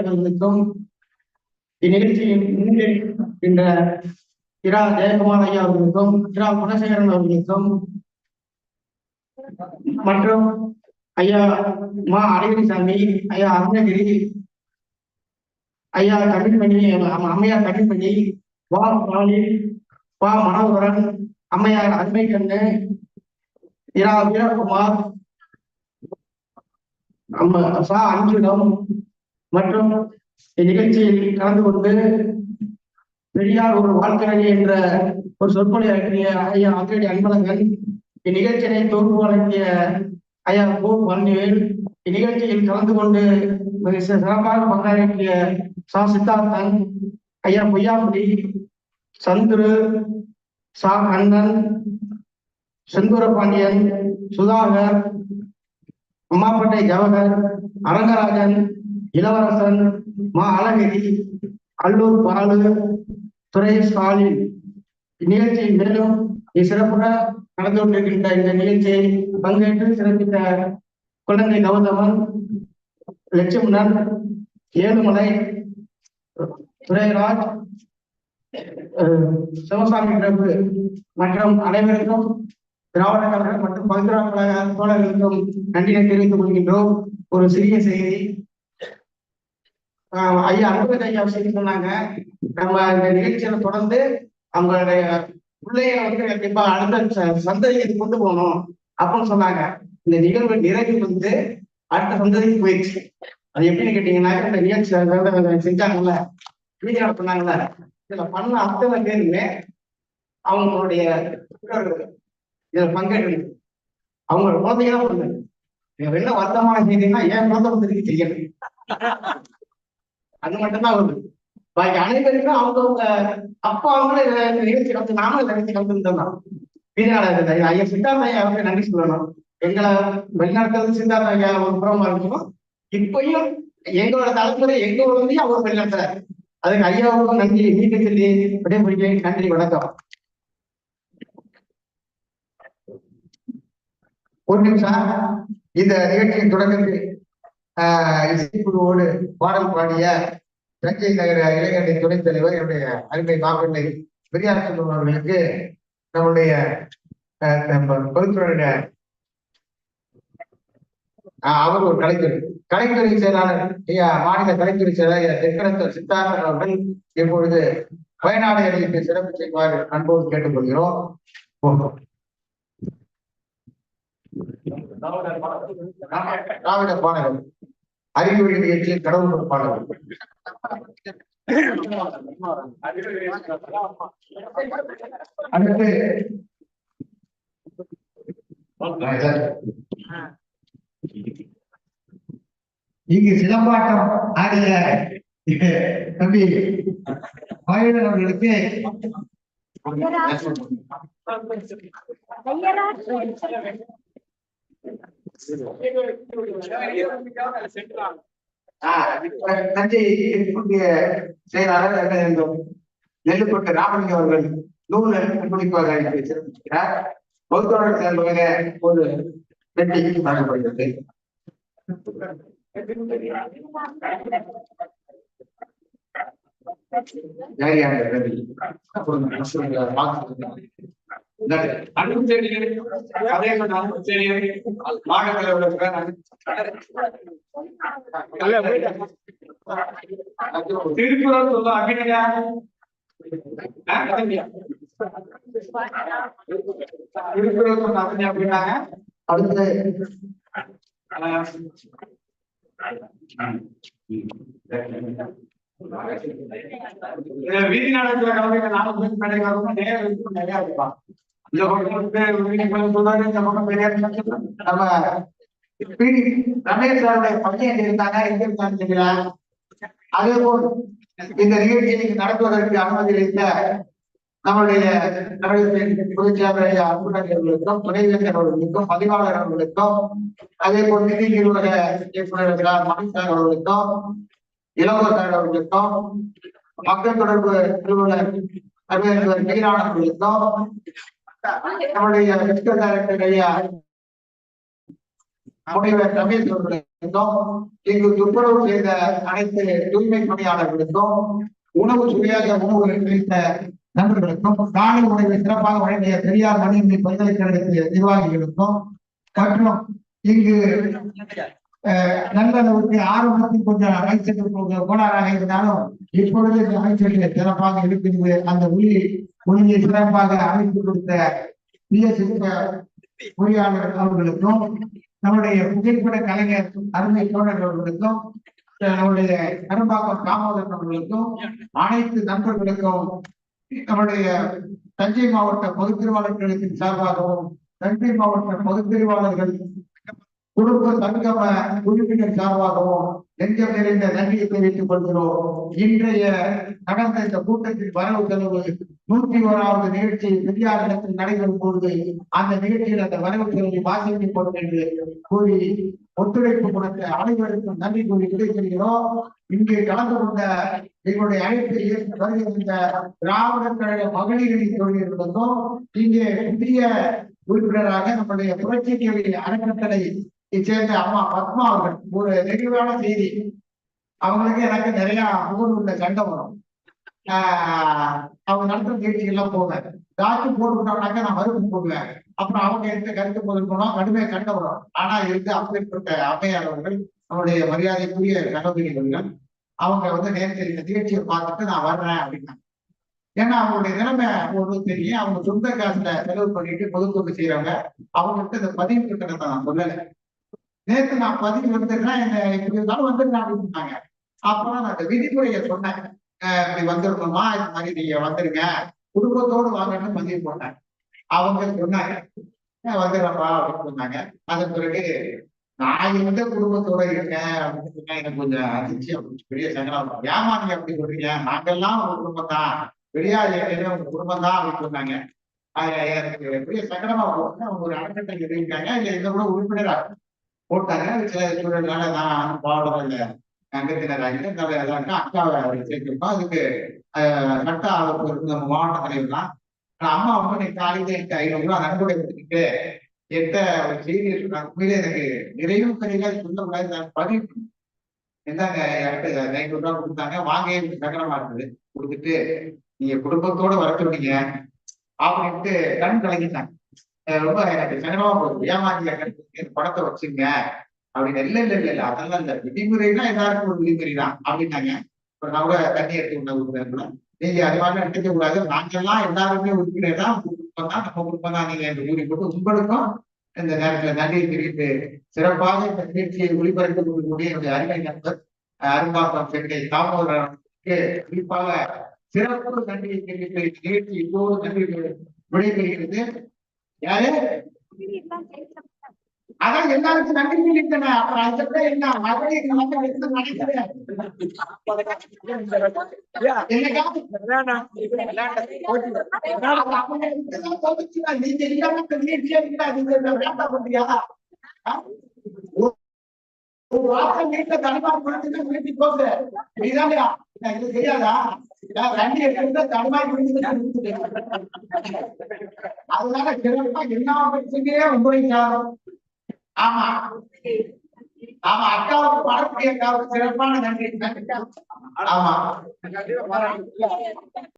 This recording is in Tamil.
அவர்களுக்கும் இந்நிகழ்ச்சியின் முன்னிலை இரா ஜெயக்குமார் ஐயா அவர்களுக்கும் இரா குணசேகரன் அவர்களுக்கும் மற்றும் ஐயா மா அழகிரிசாமி ஐயா அருணகிரி ஐயா தமிழ்மணி அம்மையார் தமிழ்மணி வா பாலி வா மனோகரன் அம்மையார் அருமை கண்ணு இரா வீரகுமார் சா அஞ்சுடம் மற்றும் இந்நிகழ்ச்சியில் கலந்து கொண்டு பெரியார் ஒரு வாழ்க்கை என்ற ஒரு சொற்பொழி ஆற்றிய ஐயா ஆக்கடி அன்பழகன் இந்நிகழ்ச்சியை தொகுப்பு வழங்கிய ஐயா கோ பழனிவேல் இந்நிகழ்ச்சியில் கலந்து கொண்டு மிக சிறப்பாக பங்காற்றிய சா சித்தார்த்தன் ஐயா பொய்யாமொழி சந்துரு சா கண்ணன் செந்தூர பாண்டியன் சுதாகர் அம்மாப்பேட்டை ஜவஹர் அரங்கராஜன் இளவரசன் மா அழகிரி அல்லூர் பாலு துரை ஸ்டாலின் இந்நிகழ்ச்சியில் மேலும் சிறப்புற நடந்து கொண்டிருக்கின்ற இந்த நிகழ்ச்சியை பங்கேற்று சிறப்பித்த குழந்தை கௌதமன் லட்சுமணன் ஏழுமலை துரைராஜ் சிவசாமி பிரபு மற்றும் அனைவருக்கும் திராவிட கழகம் மற்றும் பல்திரா கழக தோழர்களுக்கும் நன்றியை தெரிவித்துக் கொள்கின்றோம். ஒரு சிறிய செய்தி. ஐயா அன்புதன் ஐயா செய்தி சொன்னாங்க. நம்ம இந்த நிகழ்ச்சியில தொடர்ந்து அவங்களுடைய பிள்ளைய வந்து கண்டிப்பா அடுத்த சந்ததியை சந்ததிக்கு கொண்டு போகணும் அப்படின்னு சொன்னாங்க. இந்த நிகழ்வு நிறைவு வந்து அடுத்த சந்ததிக்கு போயிடுச்சு. அது எப்படின்னு கேட்டீங்கன்னா இந்த நிகழ்ச்சி செஞ்சாங்கல்ல வீடியோ நடத்தினாங்கல்ல இதுல பண்ண அத்தனை பேருமே அவங்களுடைய இதுல பங்கேற்று அவங்க குழந்தைங்க தான் பண்ணுங்க என்ன வருத்தமான செய்தின்னா ஏன் குழந்தை வந்து தெரியல அது மட்டும்தான் வருது. பாக்கி அனைவருக்கும் அவங்கவுங்க அப்பா அவங்களும் நிகழ்ச்சி கலந்து நாமளும் நிகழ்ச்சி கலந்து இருந்தோம் ஐயா சித்தார்த்த ஐயா நன்றி சொல்லணும். எங்களை வெளிநாட்டுல சித்தார்த்த ஐயா ஒரு புறமா இருக்கணும் இப்பயும் எங்களோட தலைமுறை எங்க ஊர்லயும் அவர் வெளிநாட்டுறாரு அதுக்கு ஐயாவுக்கும் நன்றி. மீண்டும் சொல்லி விடைபெறுகிறேன் நன்றி வணக்கம். ஒரு நிமிஷம். இந்த நிகழ்ச்சியின் தொடக்கத்தில் இசைக்குழுவோடு பாடல் பாடிய தஞ்சை நகர இளைஞரணி துணைத் தலைவர் என்னுடைய அருமை மாப்பிள்ளை பெரியார் செல்வம் அவர்களுக்கு நம்முடைய ஆஹ், பொதுத்துறையுடைய அவர் ஒரு கலைத்துறை கலைத்துறை செயலாளர் ஐயா மாநில கலைத்துறை செயலாளர் ஐயா சித்தார்த்தன் அவர்கள் இப்பொழுது வயநாடு அணிக்கு சிறப்பு செய்வார் அன்போடு கேட்டுக்கொள்கிறோம் போதும். திராவிட பாடகர். அறிவு நிகழ்ச்சியில் கடவுள் பாடகர். அடுத்து இங்கு சிலம்பாட்டம் ஆடிய தம்பி மகிழன் அவர்களுக்கு தஞ்சை இருக்கக்கூடிய செயலாளர் என்ன என்றும் ராமலிங்கம் அவர்கள் நூல் அர்ப்பணிப்பாக சிறப்பிக்கிறார் பொதுத்தொடர் வகை ஒரு வெற்றி வழங்கப்படுகிறது. ஜாரியாக அன்பு அதே அன்பு செய்திகள் மாணவர்களோட திருக்குறள் சொல்ல அபிநயா. திருக்குறள் சொல்ல அபிநயா அப்படின்னாங்க. அடுத்து வீதி நாடகத்துல கலந்துக்க நாலு பேர் கிடைக்காத நேரம் நிறைய இருப்பான் இந்த பக்கம் சொல்றாரு இந்த பக்கம் பெரியார் நம்ம பிடி ரமேஷ் சாருடைய பையன் இருந்தாங்க எங்க இருந்தாங்க அதே போல் இந்த நிகழ்ச்சியை நடத்துவதற்கு அனுமதி அளித்த நம்மளுடைய தமிழகத்தின் பொதுச் அன்புடன் அவர்களுக்கும் துணைவேந்தர் அவர்களுக்கும் பதிவாளர் அவர்களுக்கும் அதே போல் நிதி நிறுவன இயக்குநர்களால் மணிசார் அவர்களுக்கும் இளவரசர் அவர்களுக்கும் மக்கள் தொடர்பு நிறுவனர் அறிவியல் மீரான் நம்முடைய பிசிக்கல் டைரக்டர் ஐயா முனைவர் ரமேஷ் அவர்களுக்கும் இங்கு துப்புரவு செய்த அனைத்து தூய்மை பணியாளர்களுக்கும் உணவு சுவையாக உணவு கிடைத்த நண்பர்களுக்கும் காலை உணவை சிறப்பாக வழங்கிய பெரியார் மணியம்மை பல்கலைக்கழகத்திய நிர்வாகிகளுக்கும் மற்றும் இங்கு அஹ், நல்ல ஆரம்பத்தில் கொஞ்சம் அமைச்சர்கள் கோளாறாக இருந்தாலும் இப்பொழுது இந்த அமைச்சர்கள் சிறப்பாக இருக்கிறது அந்த ஒளி கொஞ்சம் சிறப்பாக அமைத்து கொடுத்த பொறியாளர் அவர்களுக்கும் நம்முடைய புகைப்பட கலைஞர் அருமை தோழர் அவர்களுக்கும் நம்முடைய கரும்பாக்கம் காமோதரன் அவர்களுக்கும் அனைத்து நண்பர்களுக்கும் நம்முடைய தஞ்சை மாவட்ட பொதுப்பிரிவாளர் கழகத்தின் சார்பாகவும் தஞ்சை மாவட்ட பொதுப்பிரிவாளர்கள் குடும்ப சங்கம உறுப்பினர் சார்பாகவும் நெஞ்சம் நிறைந்த நன்றியை தெரிவித்துக் கொள்கிறோம்? இன்றைய நடந்த இந்த கூட்டத்தில் வரவு செலவு நூற்றி ஓராவது நிகழ்ச்சி பெரியார் இடத்தில் நடைபெறும் பொழுது அந்த நிகழ்ச்சியில் அந்த வரவு செலவை வாசிக்கப்படும் என்று கூறி ஒத்துழைப்பு கொடுத்த அனைவருக்கும் நன்றி கூறி விடைபெறுகிறோம். இங்கே கலந்து கொண்ட எங்களுடைய அழைப்பை ஏற்று வருகின்ற திராவிட கழக மகளிரின் தொழில்களுக்கும் இங்கே புதிய உறுப்பினராக நம்முடைய புரட்சி அறக்கட்டளை சேர்ந்த அம்மா பத்மா அவர்கள் ஒரு நெகிழ்வான செய்தி. அவங்களுக்கு எனக்கு நிறைய முகன் உள்ள சண்டை வரும் ஆஹ் அவங்க நடத்துற நிகழ்ச்சிகள்லாம் போவேன். ஏதாச்சும் போட்டுக்கிட்டோம்னாக்கா நான் மறுப்பு போடுவேன். அப்புறம் அவங்க எடுத்த கருத்து போதும் போனோம் கடுமையா சண்டை வரும் ஆனா இருந்து அப்பேற்பட்ட அம்மையார் அவர்கள் அவருடைய மரியாதைக்குரிய கணவர்கள் அவங்க வந்து நேரத்தில் இந்த நிகழ்ச்சியை பார்த்துட்டு நான் வர்றேன் அப்படின்னாங்க ஏன்னா அவங்களுடைய நிலைமை ஒரு தெரியும். அவங்க சொந்த காசுல செலவு பண்ணிட்டு பொதுத்தொண்டு செய்யறவங்க அவங்கள்ட்ட இந்த பதிவு கட்டணத்தை நான் சொல்லலை. நேற்று நான் பதிவு வந்துடுறேன் என்ன இப்படி இருந்தாலும் வந்துடுறேன் அப்படின்னாங்க அப்புறம் நான் அந்த விதிமுறையை சொன்னேன். இப்படி வந்துடணுமா இந்த மாதிரி நீங்க வந்துருங்க. குடும்பத்தோடு வாங்கன்னு பதிவு போனேன் அவங்க சொன்னாங்க வந்துடுறப்பா அப்படின்னு சொன்னாங்க. அதன் பிறகு நான் எந்த குடும்பத்தோட இருக்கேன்? அப்படின்னு சொன்னா எனக்கு கொஞ்சம் அதிர்ச்சி அப்படின்னு பெரிய சங்கடம் ஏமா நீங்க அப்படி சொல்றீங்க? நாங்கெல்லாம் ஒரு குடும்பம் தான். பெரியா ஏற்கனவே உங்க குடும்பம் தான் அப்படின்னு சொன்னாங்க. எனக்கு பெரிய சங்கடமா போச்சு. அவங்க ஒரு அறக்கட்டளை இருக்காங்க இல்ல இந்த கூட உறுப்பினரா போட்டாங்க. சில சூழல்னால நான் பாடம் இல்ல அங்கத்தினர் ஆகிட்டு அதான் அக்காவை சேர்த்திருக்கோம் அதுக்கு ஆஹ் சட்ட ஆலோசனை இருக்கு நம்ம மாவட்ட தலைவர் தான் அம்மா வந்து இன்னைக்கு காலையில எட்டு ஐநூறு ரூபாய் நன்கொடை கொடுத்துட்டு எட்ட ஒரு செய்தி இருக்காங்க எனக்கு நிறையும் தெரியல. சொல்ல கூடாது நான் பதிவு பண்ணேன். இந்தாங்க ஐநூறு ரூபாய் கொடுத்தாங்க. வாங்க எனக்கு சங்கடமா இருக்குது. கொடுத்துட்டு நீங்க குடும்பத்தோட வர சொன்னீங்க. அப்படின்ட்டு கண் கலங்கிட்டாங்க. ரொம்ப எனக்கு சங்கடமா போகுது ஏமாத்திய கணக்கு படத்தை வச்சுங்க. அப்படின்னு இல்ல இல்ல இல்ல இல்ல அதெல்லாம் இல்ல. விதிமுறைனா எல்லாருக்கும் ஒரு விதிமுறை தான் அப்படின்னாங்க. இப்ப நான் கூட தண்ணி எடுத்து உள்ள உறுப்பினர் நீங்க அது மாதிரி எடுத்துக்க கூடாது. நாங்கெல்லாம் எல்லாருமே உறுப்பினர் தான். குடும்பம் தான். நம்ம குடும்பம் தான். நீங்க என்று கூறி போட்டு உங்களுக்கும் இந்த நேரத்துல நன்றி தெரிவித்து சிறப்பாக இந்த நிகழ்ச்சியை ஒளிபரப்பு கொடுக்கக்கூடிய என்னுடைய அருமை நண்பர் அஹ் அரும்பாக்கம் சென்னை தாமோதரனுக்கு குறிப்பாக சிறப்பு நன்றியை தெரிவித்து நிகழ்ச்சி இப்போது நன்றி விடைபெறுகிறது யாரு? அதான் எல்லாருக்கும் நன்றி தெரிவித்தன அப்புறம் அதை விட என்ன? மறுபடியும் நம்ம எடுத்து நினைக்கிறேன் என்னைக்காவது நீங்க இல்லாம நீங்க வேண்டாம் பண்றியா ஒரு வார்த்தை வீட்டுல தடுமாறு கொடுத்துட்டு வீட்டு இது தெரியாதா? நான் எடுத்து அதனால சிறப்பா எல்லா பிரச்சனையே ஆமா. ஆமா அக்காவுக்கு படக்கூடிய அக்காவுக்கு சிறப்பான நன்றி. ஆமா.